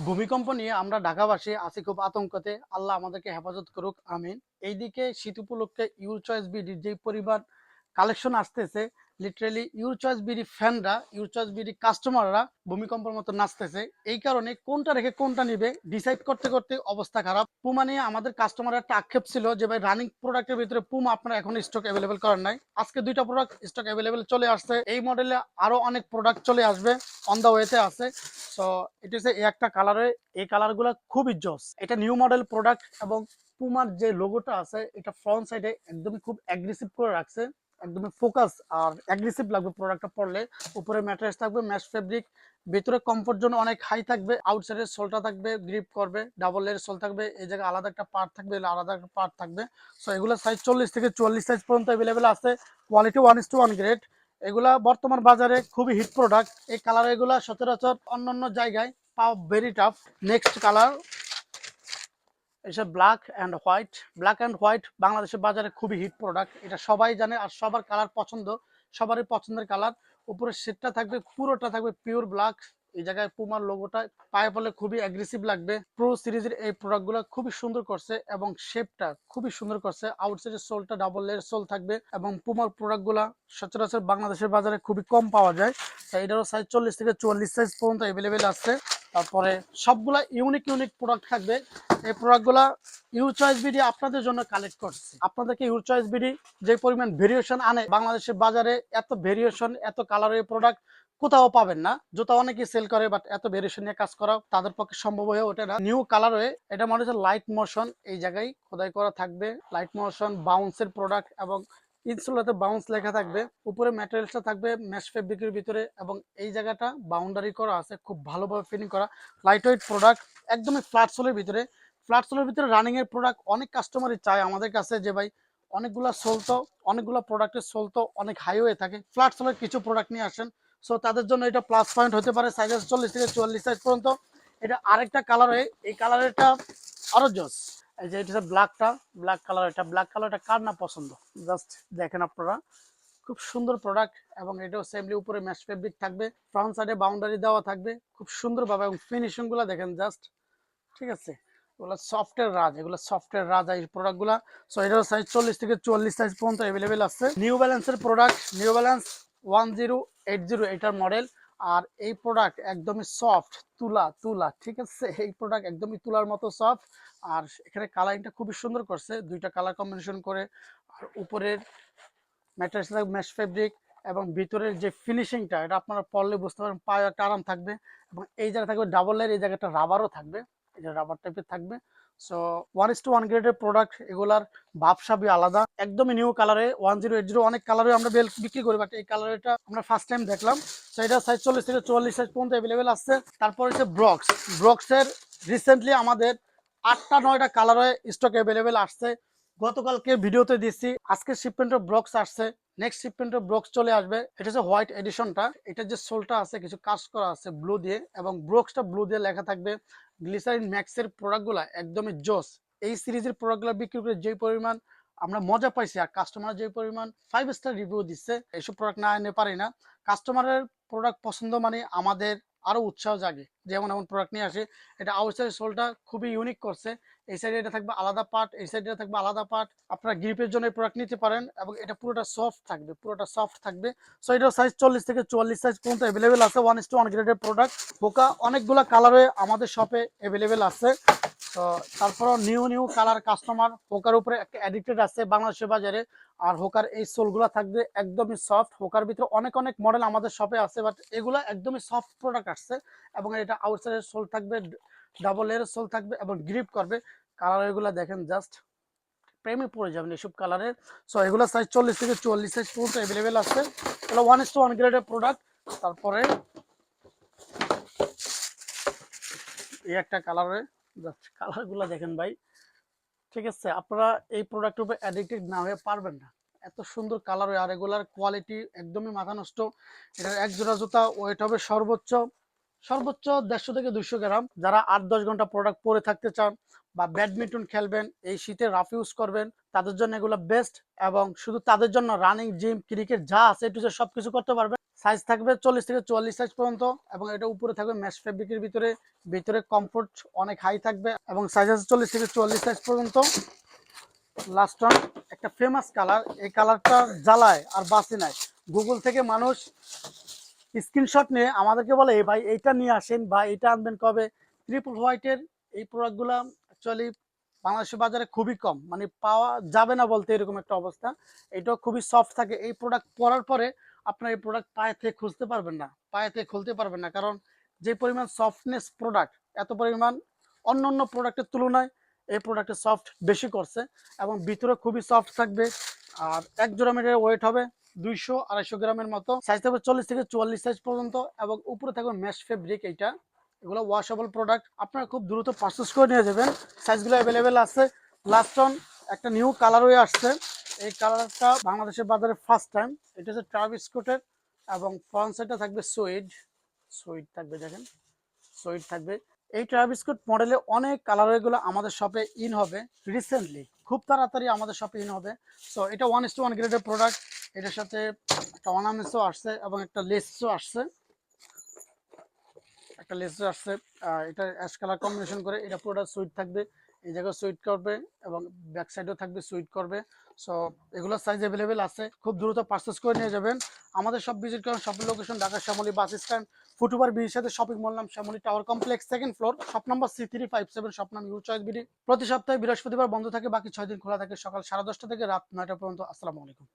ভূমিকম্প নিয়ে আমরা ঢাকাবাসী আছি খুব আতঙ্কতে। আল্লাহ আমাদেরকে হেফাজত করুক, আমিন। এইদিকে শীত উপলক্ষে ইউর চয়েস বিডির যে পরিবার কালেকশন আসতেছে। লিটারেলি ইউর চয়েস বিডি ফ্যানরা ইউর চয়েস বিডি কাস্টমাররা ভূমিকম্পের মতো নাচতেছে। এই কারণে কোনটা রেখে কোনটা নিবে ডিসাইড করতে করতে অবস্থা খারাপ। পুমা নিয়ে আমাদের কাস্টমার একটা আক্ষেপ ছিল যে, ভাই রানিং প্রোডাক্টের ভিতরে পুমা আপনারা এখন স্টক অ্যাভেলেবেল করেন নাই। আজকে দুইটা প্রোডাক্ট স্টক অ্যাভেলেবেল চলে আসছে। এই মডেলে আরও অনেক প্রোডাক্ট চলে আসবে অন দা ওয়েতে আছে। সো এটা হচ্ছে এই একটা কালারে এই কালারগুলো খুবই জোস। এটা নিউ মডেল প্রোডাক্ট এবং পুমার যে লোগোটা আছে, এটা ফ্রন্ট সাইডে একদমই খুব অ্যাগ্রেসিভ করে রাখছে। একদমই ফোকাস আর অ্যাগ্রেসিভ লাগবে প্রোডাক্টটা পরলে উপরে ম্যাট্রেস থাকবে ম্যাশ ফেব্রিক ভিতরে কমফোর্ট জোন অনেক হাই থাকবে আউটসাইডের সোলটা থাকবে গ্রিপ করবে ডাবল এর সোল থাকবে, এই জায়গায় আলাদা একটা পার্ট থাকবে আলাদা একটা পার্ট থাকবে। সো এগুলো সাইজ চল্লিশ থেকে চুয়াল্লিশ সাইজ পর্যন্ত অ্যাভেলেবেল আছে quality one is to one grade এগুলা বর্তমান বাজারে খুবই হিট প্রোডাক্ট এই কালার এগুলা সচরাচর অন্য অন্য জায়গায় পাওয়া ভেরি টাফ নেক্সট কালার এসব black and white black and white বাংলাদেশের বাজারে খুবই হিট প্রোডাক্ট এটা সবাই জানে আর সবার কালার পছন্দ, সবারই পছন্দের কালার উপরে সেটটা থাকবে, পুরোটা থাকবে পিওর ব্ল্যাক এই জায়গায় পুমার লোগোটা পায়ে পড়লে খুবই অ্যাগ্রেসিভ লাগবে। প্রো সিরিজের এই প্রোডাক্টগুলো খুবই সুন্দর করছে এবং শেপটা খুবই সুন্দর করছে। আউটসাইডের সোলটা ডাবল লেয়ার সোল থাকবে এবং পুমার প্রোডাক্টগুলো সচরাচর বাংলাদেশের বাজারে খুবই কম পাওয়া যায়। তাই এটারও সাইজ চল্লিশ থেকে চুয়াল্লিশ সাইজ পর্যন্ত অ্যাভেলেবেল আছে। তারপরে সবগুলা ইউনিক ইউনিক প্রোডাক্ট থাকবে। এই প্রোডাক্টগুলা ইউ চয়েস বিডি আপনাদের জন্য কালেক্ট করছে। আপনাদেরকে ইউ চয়েস বিডি যে পরিমাণ ভেরিয়েশন আনে, বাংলাদেশের বাজারে এত ভেরিয়েশন এত কালারের প্রোডাক্ট কোথাও পাবেন না। জুতা অনেকেই সেল করে বাট এত ভেরিয়েশন নিয়ে কাজ করা তাদের পক্ষে সম্ভব হয়ে ওঠে না। নিউ কালার হয়ে, এটা মনে হচ্ছে লাইট মোশন এই জায়গায় খোদাই করা থাকবে। লাইট মোশন বাউন্সের প্রোডাক্ট এবং ইনসুলাতে বাউন্স লেখা থাকবে। উপরে ম্যাটেরিয়ালসটা থাকবে ম্যাশ ফেব্রিকের ভিতরে এবং এই জায়গাটা বাউন্ডারি করা আছে, খুব ভালোভাবে ফিটিং করা। লাইট ওয়েট প্রোডাক্ট একদমই ফ্ল্যাট সোলের ভিতরে। ফ্ল্যাট সোলের ভিতরে রানিংয়ের প্রোডাক্ট অনেক কাস্টমারই চায় আমাদের কাছে যে, ভাই, অনেকগুলা সোলতো অনেকগুলো প্রোডাক্টের সোলতো অনেক হাই হয়ে থাকে। ফ্ল্যাট সোলের কিছু প্রোডাক্ট নিয়ে আসেন। সো তাদের জন্য এটা প্লাস পয়েন্ট হতে পারে সাইজ চল্লিশ থেকে চুয়াল্লিশ সাইজ পর্যন্ত। এটা আরেকটা কালার হয়ে এই কালারেরটা আরও জোস। এই যে এটা ব্ল্যাকটা ব্ল্যাক কালার এটা ব্ল্যাক কালারটা কার না পছন্দ? জাস্ট দেখেন আপনারা। খুব সুন্দর প্রোডাক্ট এবং এটাও সেমলি উপরে ম্যাশ ফেব্রিক থাকবে ফ্রন্ট সাইডে বাউন্ডারি দেওয়া থাকবে, খুব সুন্দরভাবে এবং ফিনিশিংগুলা দেখেন জাস্ট ঠিক আছে? এগুলো সফটওয়্যার রাজ, এগুলো সফটওয়্যার রাজ এই প্রোডাক্টগুলো সো এটার সাইজ চল্লিশ থেকে চুয়াল্লিশ সাইজ পর্যন্ত অ্যাভেলেবেল আছে। নিউ ব্যালেন্সের product New Balance one zero eight zero এটার মডেল আর এই প্রোডাক্ট একদমই সফট তুলা তুলা, ঠিক আছে? এই প্রোডাক্ট একদমই তুলার মতো সফট আর এখানে কালারিংটা খুবই সুন্দর করছে। দুইটা কালার কম্বিনেশন করে আর উপরের ম্যাটেরিয়ালস ম্যাশ ফেব্রিক এবং ভিতরের যে ফিনিশিংটা এটা আপনারা পরলে বুঝতে পারেন পায়ে একটা আরাম থাকবে এবং এই জায়গা থাকবে ডাবল এর এই জায়গাটা রাবারও থাকবে। এটা রাবার টাইপের থাকবে। So one is to one গ্রেডের প্রোডাক্ট এগুলার ভাবসাবি আলাদা। একদমই নিউ কালারে ওয়ান জিরো এইট জিরো অনেক কালারে আমরা বেল বিক্রি করি বাট এই কালারটা আমরা ফার্স্ট টাইম দেখলাম। সো এটা সাইজ চল্লিশ থেকে চুয়াল্লিশ সাইজ পর্যন্ত অ্যাভেলেবেল আছে তারপর হচ্ছে ব্রক্স ব্রক্সের রিসেন্টলি আমাদের আটটা, নয়টা কালারে স্টক অ্যাভেলেবেল আসছে। গতকালকে ভিডিওতে দিচ্ছি আজকে শিপমেন্টের ব্রক্স আসছে নেক্সট শিপমেন্টের ব্রক্স চলে আসবে, এটা হচ্ছে হোয়াইট এডিশনটা এটা যে সোলটা আছে, কিছু কাজ করা আছে ব্লু দিয়ে, এবং ব্রক্সটা ব্লু দিয়ে লেখা থাকবে গ্লিসারিন ম্যাক্সের প্রোডাক্টগুলো একদমই জোস। এই সিরিজের প্রোডাক্টগুলো বিক্রি করে যে পরিমাণ আমরা মজা পাইছি আর কাস্টমার যে পরিমাণ ফাইভ স্টার রিভিউ দিচ্ছে, এইসব প্রোডাক্ট না এনে পারি না। কাস্টমারের প্রোডাক্ট পছন্দ মানে আমাদের আরও উৎসাহ জাগে। যেমন এমন প্রোডাক্ট নিয়ে আসে, এটা আউটসাইড সোলটা খুবই ইউনিক করছে। এই সাইডে এটা থাকবে আলাদা পার্ট এই সাইডে থাকবে আলাদা পার্ট আপনারা গ্রিপের জন্য প্রোডাক্ট নিতে পারেন এবং এটা পুরোটা সফট থাকবে, পুরোটা সফট থাকবে। সো এটার সাইজ চল্লিশ থেকে চুয়াল্লিশ সাইজ পর্যন্ত অ্যাভেলেবেল আছে ওয়ান ইস টু ওয়ান গ্রেডের প্রোডাক্ট বোকা, অনেকগুলো কালারে আমাদের শপে অ্যাভেলেবেল আছে। তো তারপরও নিউ নিউ কালার কাস্টমার হোকার উপরে একটা অ্যাডিক্টেড আছে বাংলাদেশের বাজারে। আর হোকার এই সোলগুলো থাকবে একদমই সফট হোকার ভিতরে অনেক অনেক মডেল আমাদের শপে আছে বাট এগুলো একদমই সফট প্রোডাক্ট আসছে এবং এটা আউটসাইডের সোল থাকবে ডাবল এর সোল থাকবে এবং গ্রিপ করবে। কালার এগুলো দেখেন জাস্ট প্রেমে পড়ে যাবেন এইসব কালারের সো এগুলো সাইজ চল্লিশ থেকে চুয়াল্লিশ সাইজ পর্যন্ত অ্যাভেলেবেল আছে। এগুলো ওয়ান ইস টু ওয়ান গ্রেডের প্রোডাক্ট তারপরে এই একটা কালারে জাস্ট কালারগুলো দেখেন ভাই। ঠিক আছে, আপনারা এই প্রোডাক্টের উপর অ্যাডিক্টেড না হয়ে পারবেন না। এত সুন্দর কালার আর রেগুলার কোয়ালিটি একদমই মাথা নষ্ট। এটার এক জোড়া জুতা ওয়েট হবে সর্বোচ্চ সর্বোচ্চ দেড়শো থেকে দুশো গ্রাম। যারা আট দশ ঘণ্টা প্রোডাক্ট পরে থাকতে চান বা ব্যাডমিন্টন খেলবেন, এই শীতে রাফ ইউজ করবেন, তাদের জন্য এগুলো বেস্ট এবং শুধু তাদের জন্য রানিং জিম ক্রিকেট যা আছে একটু সব কিছু করতে পারবেন। সাইজ থাকবে চল্লিশ থেকে চুয়াল্লিশ সাইজ পর্যন্ত এবং এটা উপরে থাকবে ম্যাশ ফেব্রিকের ভিতরে। ভিতরে কমফোর্ট অনেক হাই থাকবে এবং সাইজ আছে চল্লিশ থেকে চুয়াল্লিশ সাইজ পর্যন্ত। লাস্ট ওয়ান একটা ফেমাস কালার এই কালারটা জ্বালায় আর বাসি নাই। গুগল থেকে মানুষ স্ক্রিনশট নিয়ে আমাদেরকে বলে "এই ভাই, এইটা নিয়ে আসেন বা এটা আনবেন কবে? ট্রিপল হোয়াইটের এই প্রোডাক্টগুলো অ্যাকচুয়ালি বাংলাদেশের বাজারে খুবই কম। মানে পাওয়া যাবে না বলতে এরকম একটা অবস্থা। এটাও খুবই সফট থাকে। এই প্রোডাক্ট পরার পরে আপনার এই প্রোডাক্ট পায়ে থেকে খুলতে পারবেন না, পায়ে থেকে খুলতে পারবেন না। কারণ যে পরিমাণ সফটনেস প্রোডাক্ট এত পরিমাণ অন্য অন্য প্রোডাক্টের তুলনায় এই প্রোডাক্টের সফট বেশি করছে এবং ভিতরে খুবই সফট থাকবে। আর এক জোড়া মিটারের ওয়েট হবে দুইশো আড়াইশো গ্রামের মতো। সাইজ থাকবে চল্লিশ থেকে চুয়াল্লিশ সাইজ পর্যন্ত এবং উপরে থাকবে ম্যাশ ফেব্রিক এইটা। এগুলো ওয়াশেবল প্রোডাক্ট আপনারা খুব দ্রুত পারচেস করে নিয়ে যাবেন। সাইজগুলো অ্যাভেলেবেল আছে। লাস্ট অন একটা নিউ কালার হয়ে আসছে। এই কালারটা বাংলাদেশের বাজারে ফার্স্ট টাইম এটা হচ্ছে ট্রাভিস স্কোটের এবং ফ্রন্ট সাইডটা থাকবে সুইড সুইড থাকবে, দেখেন। সুইড থাকবে। এই ট্রাভিসকোট মডেলে অনেক কালার এগুলো আমাদের শপে ইন হবে রিসেন্টলি খুব তাড়াতাড়ি আমাদের শপে ইন হবে। সো এটা ওয়ান ইস টু ওয়ান গ্রেডের প্রোডাক্ট এটার সাথে একটা অর্নামেন্টসও আসছে এবং একটা লেসও আসছে। একটা লেসও আসছে। এটা অ্যাশ কালার কম্বিনেশন করে এটা পুরোটা সুইট থাকবে। এই জায়গায় সুইট করবে এবং ব্যাক সাইডেও থাকবে সুইট করবে। সো এগুলো সাইজ অ্যাভেলেবেল আছে। খুব দ্রুত পারচেস করে নিয়ে যাবেন। আমাদের সব ভিজিট করেন shopping location Dhaka Shyamoli bus stand. Foot over bridge সাথে শপিং মল নাম Shyamoli tower complex second floor shop number C three five seven shop নাম ইউ চয়েস বিডি প্রতি সপ্তাহে বৃহস্পতিবার বন্ধ থাকে, বাকি ছয় দিন খোলা থাকে সকাল সাড়ে দশটা থেকে রাত নয়টা পর্যন্ত। আসসালামু আলাইকুম।